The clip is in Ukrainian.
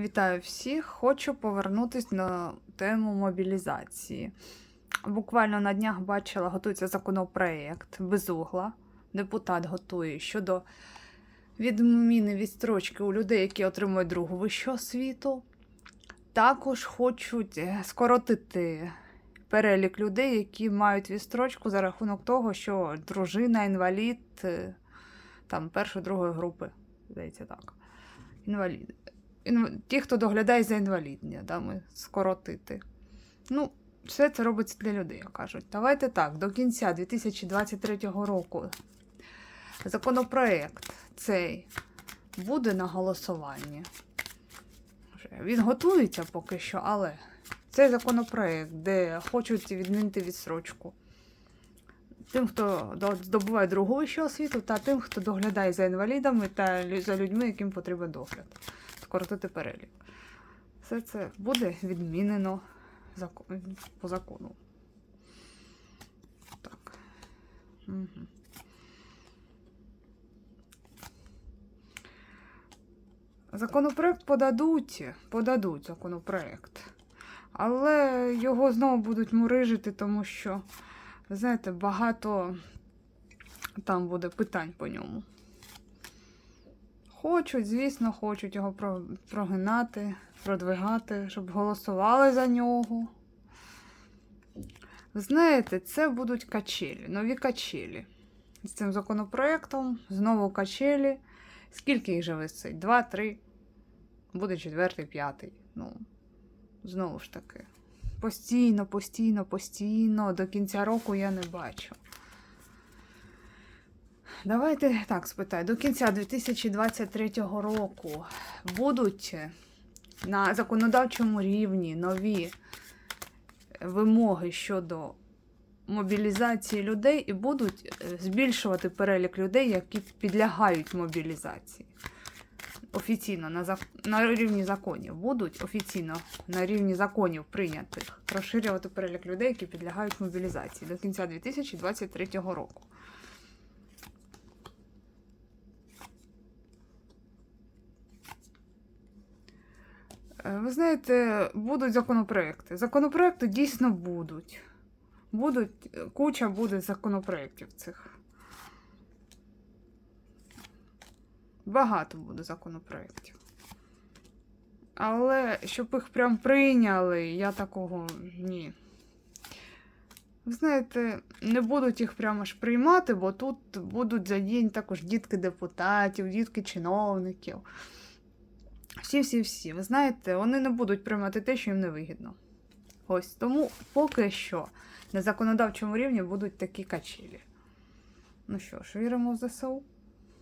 Вітаю всіх! Хочу повернутися на тему мобілізації. Буквально на днях бачила, готується законопроєкт без угла. Депутат готує щодо відміни відстрочки у людей, які отримують другу вищу освіту. Також хочуть скоротити перелік людей, які мають відстрочку за рахунок того, що дружина, інвалід, е, там першої, другої групи, здається так. Інвалід. Інв- Ті, хто доглядає за інвалідня, да, ми скоротити. Ну, все це робиться для людей, як кажуть. Давайте так, до кінця 2023 року законопроект цей буде на голосуванні. Він готується поки що, але цей законопроект, де хочуть відмінити відсрочку. Тим, хто здобуває другу вищу освіту, та тим, хто доглядає за інвалідами та за людьми, яким потрібен догляд. Скоротити перелік. Все це буде відмінено по закону. Так. Угу. Законопроект подадуть, подадуть законопроект. Але його знову будуть мурижити, тому що, знаєте, багато там буде питань по ньому. Хочуть, звісно, хочуть його прогинати, продвигати, щоб голосували за нього. Знаєте, це будуть качелі, нові качелі. З цим законопроектом знову качелі. Скільки їх же висить? Два, три. Буде четвертий, п'ятий. Ну, знову ж таки. Постійно, постійно, постійно. До кінця року я не бачу. Давайте так спитаю. До кінця 2023 року будуть на законодавчому рівні нові вимоги щодо мобілізації людей і будуть е, збільшувати перелік людей, які підлягають мобілізації. Офіційно на, зак... на рівні законів будуть офіційно на рівні законів прийнятих розширювати перелік людей, які підлягають мобілізації до кінця 2023 року. Ви знаєте, будуть законопроекти. Законопроекти дійсно будуть. Будуть, е, куча буде законопроєктів цих. Багато буде законопроєктів. Але щоб їх прям прийняли, я такого ні. Ви знаєте, не будуть їх прямо ж приймати, бо тут будуть задіяні також дітки депутатів, дітки чиновників. Всі-всі-всі. Ви знаєте, вони не будуть приймати те, що їм не вигідно. Ось тому поки що на законодавчому рівні будуть такі качелі. Ну що ж, віримо в ЗСУ.